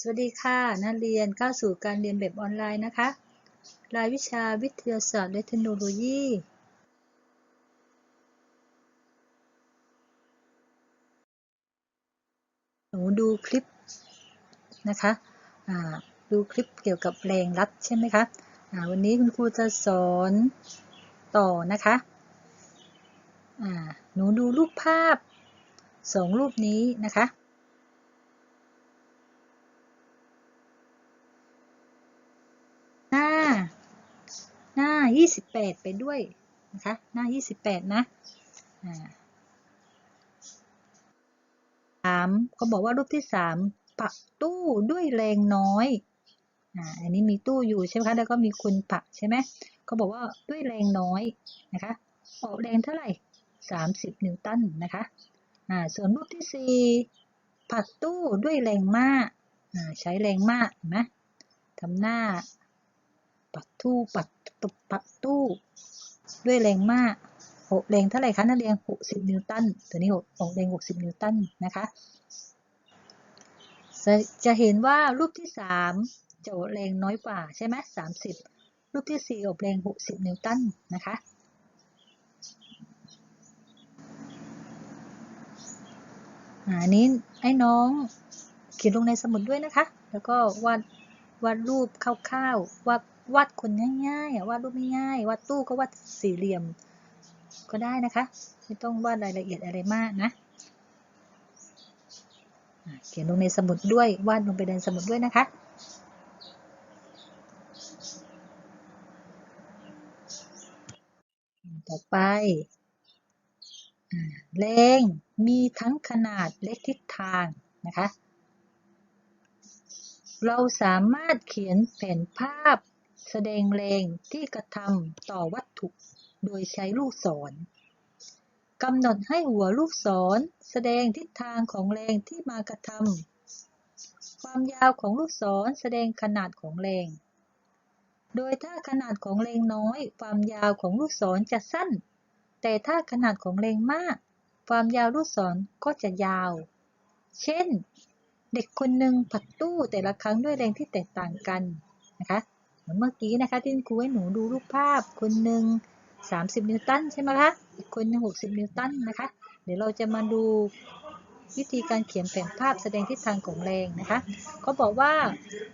สวัสดีค่ะ นักเรียนเข้าสู่การเรียนแบบออนไลน์นะคะ รายวิชาวิทยาศาสตร์และเทคโนโลยี หนูดูคลิปนะคะดูคลิปเกี่ยวกับแรงรัดใช่ไหมคะวันนี้คุณครูจะสอนต่อนะคะหนูดูรูปภาพสองรูปนี้นะคะ หน้า หน้า 28 ไปด้วยนะคะ หน้า 28 นะอ่าสามเขาบอกว่ารูปที่สามปักตู้ด้วยแรงน้อย อ่า อันนี้มีตู้อยู่ใช่ไหมคะ แล้วก็มีคนปักใช่ไหมเขาบอกว่าด้วยแรงน้อยนะคะ ออกแรงเท่าไหร่30นิวตันนะคะ อ่า ส่วนรูปที่สี่ปักตู้ด้วยแรงมาก อ่า ใช้แรงมากเห็นไหมทำหน้าปัดตู้ปัด ปัดปัดตู้ ด้วยแรงมากหกแรงเท่าไหร่คะนักเรียน60นิวตันตัวนี้หกแรง60นิวตันนะคะจะจะเห็นว่ารูปที่3จะออกแรงน้อยกว่าใช่ไหม30รูปที่4ออกแรง60นิวตันนะคะอันนี้ให้น้องเขียนลงในสมุดด้วยนะคะ แล้วก็วาดวาดรูปคร่าวๆวาด วาดคนง่ายๆวาดรูปง่ายๆวาดตู้ก็วาดสี่เหลี่ยม ก็ได้นะคะ ไม่ต้องวาดรายละเอียดอะไรมากนะเขียนลงในสมุดด้วยวาดลงไปในสมุดด้วยนะคะต่อไปแรงมีทั้งขนาดและทิศทางนะคะ เราสามารถเขียนแผนภาพ แสดงแรงที่กระทำต่อวัตถุโดยใช้ลูกศรกำหนดให้หัวลูกศรแสดงทิศทางของแรงที่มากระทำความยาวของลูกศรแสดงขนาดของแรง โดยถ้าขนาดของแรงน้อย ความยาวของลูกศรจะสั้น แต่ถ้าขนาดของแรงมาก ความยาวลูกศรก็จะยาว เช่น เด็กคนหนึ่งผัดตู้แต่ละครั้งด้วยแรงที่แตกต่างกันนะคะ เมื่อกี้นะคะที่ครูให้หนูดูรูปภาพคนหนึ่ง30 นิวตันใช่ไหมคะ อีกคนหนึ่ง60 นิวตันนะคะ เดี๋ยวเราจะมาดูวิธีการเขียนแผนภาพแสดงทิศทางของแรงนะคะเขาบอกว่า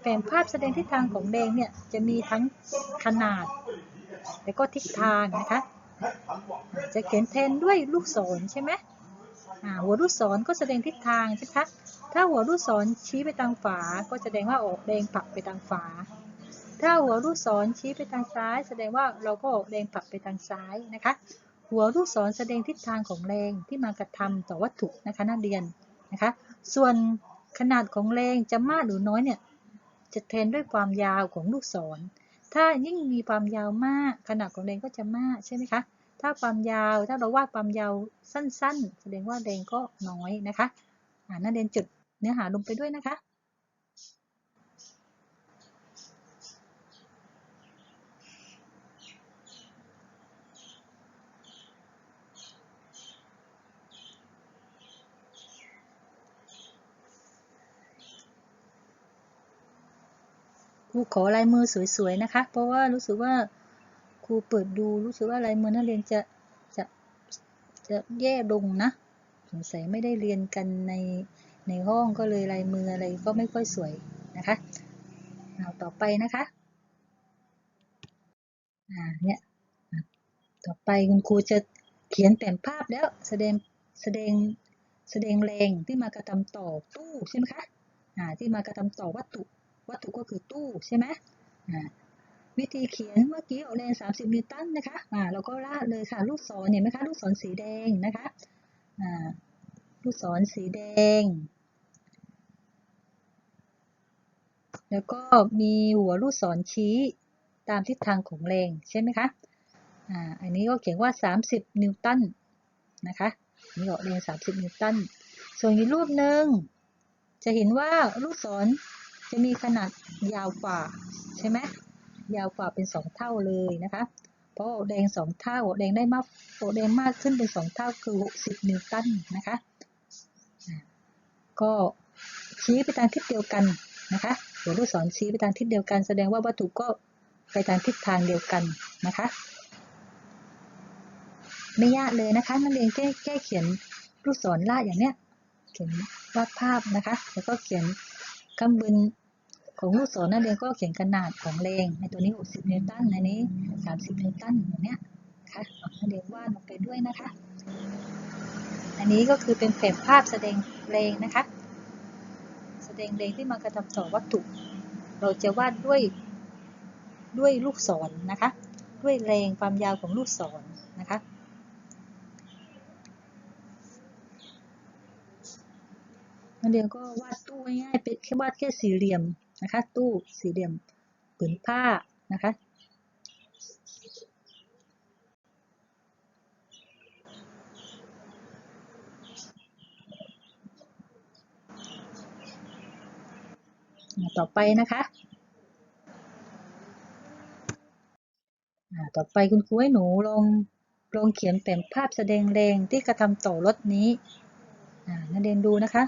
แผนภาพแสดงทิศทางของแรงเนี่ยจะมีทั้งขนาด และก็ทิศทางนะคะ จะเขียนแทนด้วยลูกศรใช่ไหมหัวลูกศรก็แสดงทิศทางใช่ไหมคะ ถ้าหัวลูกศรชี้ไปทางฝา ก็แสดงว่าออกแรงผลักไปทางฝา ถ้าหัวลูกศรชี้ไปทางซ้าย แสดงว่าเราก็ออกแรงผลักไปทางซ้ายนะคะ หัวลูกศรแสดงทิศทางของแรงที่มากระทำต่อวัตถุนะคะนักเรียนนะคะ ส่วนขนาดของแรงจะมากหรือน้อยเนี่ยจะแทนด้วยความยาวของลูกศร ถ้ายิ่งมีความยาวมาก ขนาดของแรงก็จะมากใช่ไหมคะ ถ้าความยาวถ้าเราวาดความยาวสั้น ๆ แสดงว่าแรงก็น้อยนะคะนักเรียนจุดเนื้อหาลงไปด้วยนะคะ รูขอลายมือสวยๆนะคะ เพราะว่ารู้สึกว่าครูเปิดดูรู้สึกว่าลายมือนักเรียนจะจะจะแย่ลงนะสงสัยไม่ได้เรียนกันในในห้องก็เลยลายมืออะไรก็ไม่ค่อยสวยนะคะเอาต่อไปนะคะอ่าเนี่ยต่อไปคุณครูจะเขียนแผนภาพแล้วแสดงแสดงแสดงแรงที่มากระทำต่อตู้ใช่ไหมคะอ่าที่มากระทำต่อวัตถุ กใช่ไหมวิธีเขียนเมื่อกี้เอาแรง30 นิวตันนะคะอ่าเราก็ลากเลยค่ะ ลูกศรเห็นไหมคะ ลูกศรสีแดงนะคะลูกศรสีแดง แล้วก็มีหัวลูกศรชี้ตามทิศทางของแรงใช่ไหมคะอ่าอันนี้ก็เขียนว่า 30 นิวตันนะคะนี่ออกแรง30 นิวตัน ส่วนอีกรูปหนึ่งจะเห็นว่าลูกศร จะมีขนาดยาวกว่าใช่ไหมยาวกว่าเป็น 2 เท่าเลยนะคะ เพราะแรง2 เท่าแรงได้มากแรงมากขึ้นเป็น 2 เท่าคือ 60 นิวตันนะคะ ก็ชี้ไปทางทิศเดียวกันนะคะหัวลูกศรชี้ไปทางทิศเดียวกัน แสดงว่าวัตถุก็ไปทางทิศทางเดียวกันนะคะ ไม่ยากเลยนะคะนักเรียนแค่แค่เขียนลูกศรลากอย่างเนี้ย เขียนวาดภาพนะคะ แล้วก็เขียนข้างบน ของลูกศรนักเรียนก็เขียนขนาดของแรงในตัวนี้ 60 นิวตันในนี้ 30 นิวตันอย่างเนี้ยค่ะนักเรียนวาดลงไปด้วยนะคะ อันนี้ก็คือเป็นแผนภาพแสดงแรงนะคะ แสดงแรงที่มากระทำต่อวัตถุ เราจะวาดด้วยด้วยลูกศรนะคะ ด้วยแรงความยาวของลูกศรนะคะนักเรียนก็วาดตู้ง่ายๆเป็นแค่วาดแค่สี่เหลี่ยม นะคะ ตู้สี่เหลี่ยมผืนผ้านะคะต่อไปนะคะต่อไปคุณครูให้หนูลงลงเขียนแผนภาพแสดงแรงที่กระทำต่อรถนี้อ่านักเรียนดูนะคะ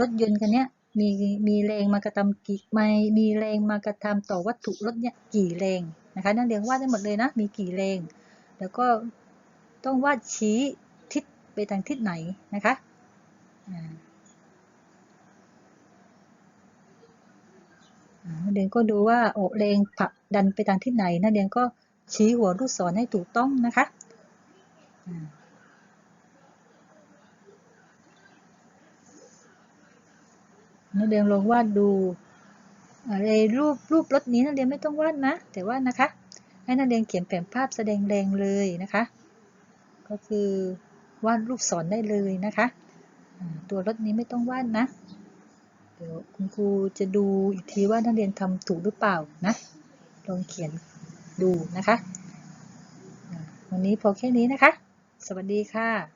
รถยนต์คันเนี้ย มีมีแรงมากระทำกี่ไม่มีแรงมากระทำต่อวัตถุรถเนี้ยกี่แรงนะคะนักเรียนวาดได้หมดเลยนะมีกี่แรง แล้วก็ต้องวาดชี้ทิศไปทางทิศไหนนะคะอ่าอ่านักเรียนก็ดูว่าโอแรงผลักดันไปทางที่ไหนนักเรียนก็ชี้หัวลูกศรให้ถูกต้องนะคะอ่า นักเรียนลองวาดดูอ่าในรูปรูปรถนี้นักเรียนไม่ต้องวาดนะ แต่ว่านะคะ ให้นักเรียนเขียนแผนภาพแสดงแรงเลยนะคะ ก็คือวาดลูกศรได้เลยนะคะตัวรถนี้ไม่ต้องวาดนะ เดี๋ยวคุณครูจะดูอีกทีว่านักเรียนทำถูกหรือเปล่านะ ลองเขียนดูนะคะ วันนี้พอแค่นี้นะคะ สวัสดีค่ะ